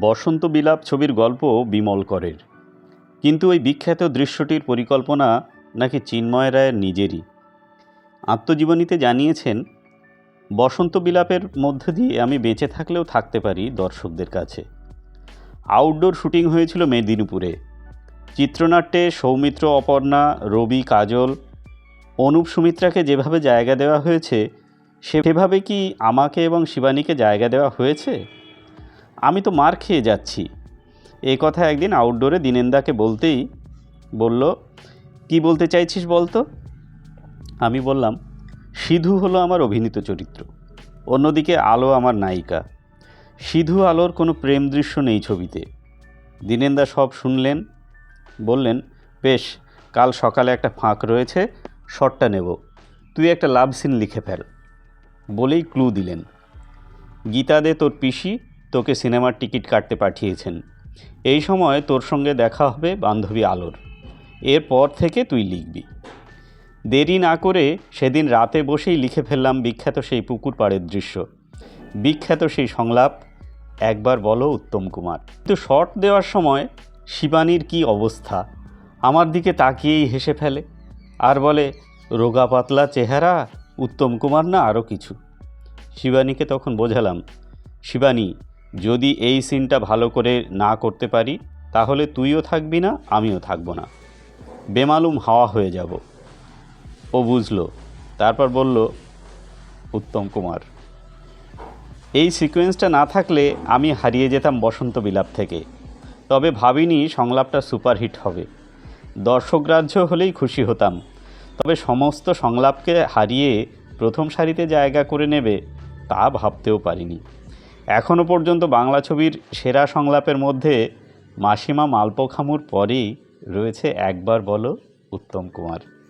বসন্ত বিলাপ ছবির গল্প বিমল করের। কিন্তু ওই বিখ্যাত দৃশ্যটির পরিকল্পনা নাকি চিন্ময় রায়ের নিজেরই। আত্মজীবনীতে জানিয়েছেন, বসন্ত বিলাপের মধ্য দিয়ে আমি বেঁচে থাকলেও থাকতে পারি দর্শকদের কাছে। আউটডোর শুটিং হয়েছিল মেদিনীপুরে। চিত্রনাট্যে সৌমিত্র, অপর্ণা, রবি, কাজল, অনুপ সুমিত্রাকে যেভাবে জায়গা দেওয়া হয়েছে, সেভাবে কি আমাকে এবং শিবানীকে জায়গা দেওয়া হয়েছে? আমি তো মার খেয়ে যাচ্ছি। এই কথা একদিন আউটডোরে দিনেন্দাকে বলতেই বলল, কি বলতে চাইছিস বলতো? আমি বললাম, সিধু হলো আমার অভিনীত চরিত্র। অন্যদিকে আলো আমার নায়িকা। সিধু আলোর কোনো প্রেম দৃশ্য নেই ছবিতে। দিনেন্দা সব শুনলেন, বললেন, বেশ, কাল সকালে একটা ফাঁক রয়েছে, শটটা নেব। তুই একটা লাভ সিন লিখে ফেল। বলেই ক্লু দিলেন। গীতা দে তোর পিসি তোকে সিনেমার টিকিট কাটতে পাঠিয়েছেন। এই সময় তোর সঙ্গে দেখা হবে বান্ধবী আলোর। এরপর থেকে তুই লিখবি। দেরি না করে সেদিন রাতে বসেই লিখে ফেললাম বিখ্যাত সেই পুকুর পাড়ের দৃশ্য। বিখ্যাত সেই সংলাপ, একবার বলো, উত্তম কুমার। কিন্তু শর্ট দেওয়ার সময় শিবানীর কি অবস্থা? আমার দিকে তাকিয়েই হেসে ফেলে। আর বলে, রোগা পাতলা চেহারা, উত্তম কুমার না আরও কিছু? শিবানীকে তখন বোঝালাম, শিবানী যদি এই সিনটা ভালো করে না করতে পারি, তাহলে তুইও থাকবি না, আমিও থাকব না। বেমালুম হাওয়া হয়ে যাব। ও বুঝলো। তারপর বলল, উত্তম কুমার, এই সিকোয়েন্সটা না থাকলে আমি হারিয়ে যেতাম বসন্ত বিলাপ থেকে। তবে ভাবিনি সংলাপটা সুপারহিট হবে। দর্শকরাজ্য হলেই খুশি হতাম। তবে সমস্ত সংলাপকে হারিয়ে প্রথম সারিতে জায়গা করে নেবে, তা ভাবতেও পারিনি। এখনও পর্যন্ত বাংলা ছবির সেরা সংলাপের মধ্যে মাসিমা মালপোখামুর পরেই রয়েছে একবার বলো, উত্তম কুমার।